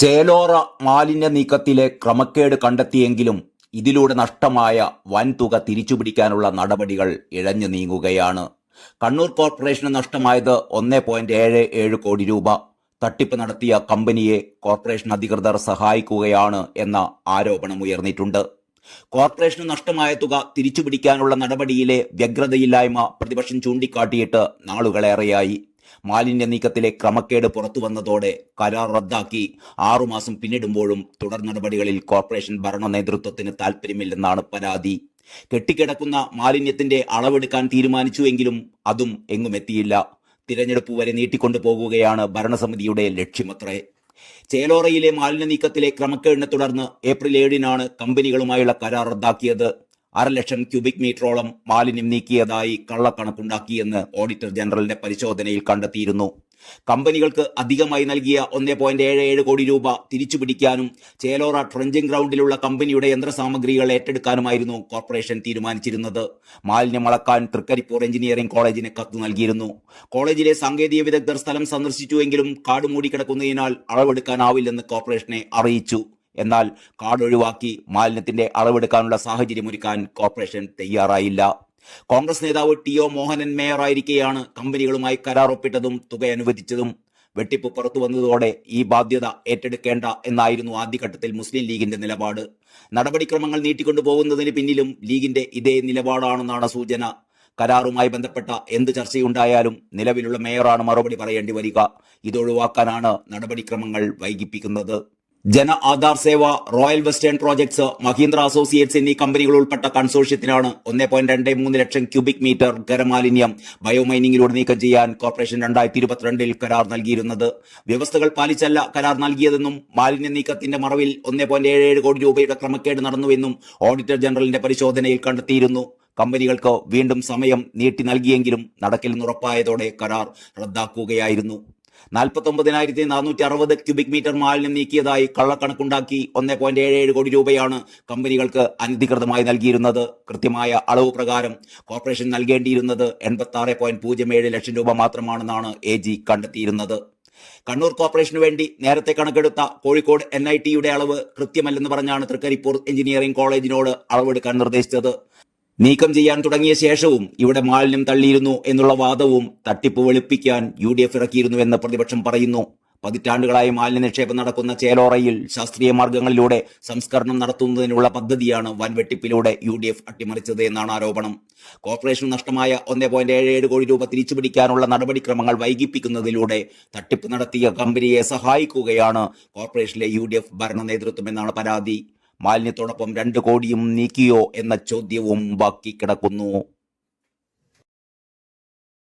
ചേലോറ മാലിന്യ നീക്കത്തിലെ ക്രമക്കേട് കണ്ടെത്തിയെങ്കിലും ഇതിലൂടെ നഷ്ടമായ വൻതുക തിരിച്ചുപിടിക്കാനുള്ള നടപടികൾ ഇഴഞ്ഞു നീങ്ങുകയാണ്. കണ്ണൂർ കോർപ്പറേഷന് നഷ്ടമായത് ഒന്നേ പോയിന്റ് ഏഴ് ഏഴ് കോടി രൂപ. തട്ടിപ്പ് നടത്തിയ കമ്പനിയെ കോർപ്പറേഷൻ അധികൃതർ സഹായിക്കുകയാണ് എന്ന ആരോപണം ഉയർന്നിട്ടുണ്ട്. കോർപ്പറേഷന് നഷ്ടമായ തുക തിരിച്ചുപിടിക്കാനുള്ള നടപടിയിലെ വ്യഗ്രതയില്ലായ്മ പ്രതിപക്ഷം ചൂണ്ടിക്കാട്ടിയിട്ട് നാളുകളേറെയായി. മാലിന്യ നീക്കത്തിലെ ക്രമക്കേട് പുറത്തു വന്നതോടെ കരാർ റദ്ദാക്കി. ആറുമാസം പിന്നിടുമ്പോഴും തുടർ നടപടികളിൽ കോർപ്പറേഷൻ ഭരണ നേതൃത്വത്തിന് താൽപ്പര്യമില്ലെന്നാണ് പരാതി. കെട്ടിക്കിടക്കുന്ന മാലിന്യത്തിന്റെ അളവെടുക്കാൻ തീരുമാനിച്ചുവെങ്കിലും അതും എങ്ങും എത്തിയില്ല. തിരഞ്ഞെടുപ്പ് വരെ നീട്ടിക്കൊണ്ടു പോകുകയാണ് ഭരണസമിതിയുടെ ലക്ഷ്യമത്രേ. ചേലോറയിലെ മാലിന്യ നീക്കത്തിലെ ക്രമക്കേടിനെ തുടർന്ന് ഏപ്രിൽ ഏഴിനാണ് കമ്പനികളുമായുള്ള കരാർ റദ്ദാക്കിയത്. അരലക്ഷം ക്യൂബിക് മീറ്ററോളം മാലിന്യം നീക്കിയതായി കള്ളക്കണക്കുണ്ടാക്കിയെന്ന് ഓഡിറ്റർ ജനറലിന്റെ പരിശോധനയിൽ കണ്ടെത്തിയിരുന്നു. കമ്പനികൾക്ക് അധികമായി നൽകിയ ഒന്നേ പോയിന്റ് ഏഴ് ഏഴ് കോടി രൂപ തിരിച്ചുപിടിക്കാനും ചേലോറ ട്രഞ്ചിങ് ഗ്രൗണ്ടിലുള്ള കമ്പനിയുടെ യന്ത്രസാമഗ്രികൾ ഏറ്റെടുക്കാനുമായിരുന്നു കോർപ്പറേഷൻ തീരുമാനിച്ചിരുന്നത്. മാലിന്യം അളക്കാൻ തൃക്കരിപ്പൂർ എഞ്ചിനീയറിംഗ് കോളേജിന് കത്ത് നൽകിയിരുന്നു. കോളേജിലെ സാങ്കേതിക വിദഗ്ധർ സ്ഥലം സന്ദർശിച്ചുവെങ്കിലും കാട് മൂടിക്കിടക്കുന്നതിനാൽ അളവെടുക്കാനാവില്ലെന്ന് കോർപ്പറേഷനെ അറിയിച്ചു. എന്നാൽ കാടൊഴിവാക്കി മാലിന്യത്തിന്റെ അളവെടുക്കാനുള്ള സാഹചര്യമൊരുക്കാൻ കോർപ്പറേഷൻ തയ്യാറായില്ല. കോൺഗ്രസ് നേതാവ് ടി ഒ മോഹനൻ മേയറായിരിക്കെയാണ് കമ്പനികളുമായി കരാർ ഒപ്പിട്ടതും തുക അനുവദിച്ചതും. വെട്ടിപ്പ് പുറത്തു വന്നതോടെ ഈ ബാധ്യത ഏറ്റെടുക്കേണ്ട എന്നായിരുന്നു ആദ്യഘട്ടത്തിൽ മുസ്ലിം ലീഗിന്റെ നിലപാട്. നടപടിക്രമങ്ങൾ നീട്ടിക്കൊണ്ടുപോകുന്നതിന് പിന്നിലും ലീഗിന്റെ ഇതേ നിലപാടാണെന്നാണ് സൂചന. കരാറുമായി ബന്ധപ്പെട്ട എന്ത് ചർച്ചയുണ്ടായാലും നിലവിലുള്ള മേയറാണ് മറുപടി പറയേണ്ടി വരിക. ഇതൊഴിവാക്കാനാണ് നടപടിക്രമങ്ങൾ വൈകിപ്പിക്കുന്നത്. Jana Aadhaar Seva Royal Western Projects Mahindra Associates എന്നീ കമ്പനികൾ ഉൾപ്പെട്ട കൺസോർഷ്യത്തിനാണ് ഒന്നേ പോയിന്റ് രണ്ട് മൂന്ന് ലക്ഷം ക്യൂബിക് മീറ്റർ ഖരമാലിന്യം ബയോമൈനിങ്ങിലൂടെ നീക്കം ചെയ്യാൻ കോർപ്പറേഷൻ രണ്ടായിരത്തി ഇരുപത്തിരണ്ടിൽ കരാർ നൽകിയിരുന്നത്. വ്യവസ്ഥകൾ പാലിച്ചല്ല കരാർ നൽകിയതെന്നും മാലിന്യ നീക്കത്തിന്റെ മറവിൽ ഒന്നേ പോയിന്റ് ഏഴ് ഏഴ് കോടി രൂപയുടെ ക്രമക്കേട് നടന്നുവെന്നും ഓഡിറ്റർ ജനറലിന്റെ പരിശോധനയിൽ കണ്ടെത്തിയിരുന്നു. കമ്പനികൾക്ക് വീണ്ടും സമയം നീട്ടി നൽകിയെങ്കിലും നടക്കില്ലെന്നുറപ്പായതോടെ കരാർ റദ്ദാക്കുകയായിരുന്നു. നാൽപ്പത്തൊമ്പതിനായിരത്തി നാനൂറ്റി അറുപത് ക്യൂബിക് മീറ്റർ മാലിന്യം നീക്കിയതായി കള്ളക്കണക്കുണ്ടാക്കി ഒന്നേ പോയിന്റ് ഏഴ് ഏഴ് കോടി രൂപയാണ് കമ്പനികൾക്ക് അനധികൃതമായി നൽകിയിരുന്നത്. കൃത്യമായ അളവ് പ്രകാരം കോർപ്പറേഷൻ നൽകേണ്ടിയിരുന്നത് എൺപത്തി ആറ് പോയിന്റ് പൂജ്യം ഏഴ് ലക്ഷം രൂപ മാത്രമാണെന്നാണ് എ ജി കണ്ടെത്തിയിരുന്നത്. കണ്ണൂർ കോർപ്പറേഷന് വേണ്ടി നേരത്തെ കണക്കെടുത്ത കോഴിക്കോട് എൻ ഐ ടിയുടെ അളവ് കൃത്യമല്ലെന്ന് പറഞ്ഞാണ് തൃക്കരിപ്പൂർ എഞ്ചിനീയറിംഗ് കോളേജിനോട് അളവെടുക്കാൻ നിർദ്ദേശിച്ചത്. നീക്കം ചെയ്യാൻ തുടങ്ങിയ ശേഷവും ഇവിടെ മാലിന്യം തള്ളിയിരുന്നു എന്നുള്ള വാദവും തട്ടിപ്പ് വെളുപ്പിക്കാൻ യു ഡി എഫ് ഇറക്കിയിരുന്നുവെന്ന് പ്രതിപക്ഷം പറയുന്നു. പതിറ്റാണ്ടുകളായി മാലിന്യ നിക്ഷേപം നടക്കുന്ന ചേലോറയിൽ ശാസ്ത്രീയ മാർഗങ്ങളിലൂടെ സംസ്കരണം നടത്തുന്നതിനുള്ള പദ്ധതിയാണ് വൻവെട്ടിപ്പിലൂടെ യു ഡി എഫ് അട്ടിമറിച്ചത് എന്നാണ് ആരോപണം. കോർപ്പറേഷൻ നഷ്ടമായ ഒന്നേ പോയിന്റ് ഏഴ് ഏഴ് കോടി രൂപ തിരിച്ചുപിടിക്കാനുള്ള നടപടിക്രമങ്ങൾ വൈകിപ്പിക്കുന്നതിലൂടെ തട്ടിപ്പ് നടത്തിയ കമ്പനിയെ സഹായിക്കുകയാണ് കോർപ്പറേഷനിലെ യു ഡി എഫ് ഭരണ നേതൃത്വം എന്നാണ് പരാതി. മാലിന്യത്തോടൊപ്പം രണ്ട് കോടിയും നീക്കിയോ എന്ന ചോദ്യവും ബാക്കി കിടക്കുന്നു.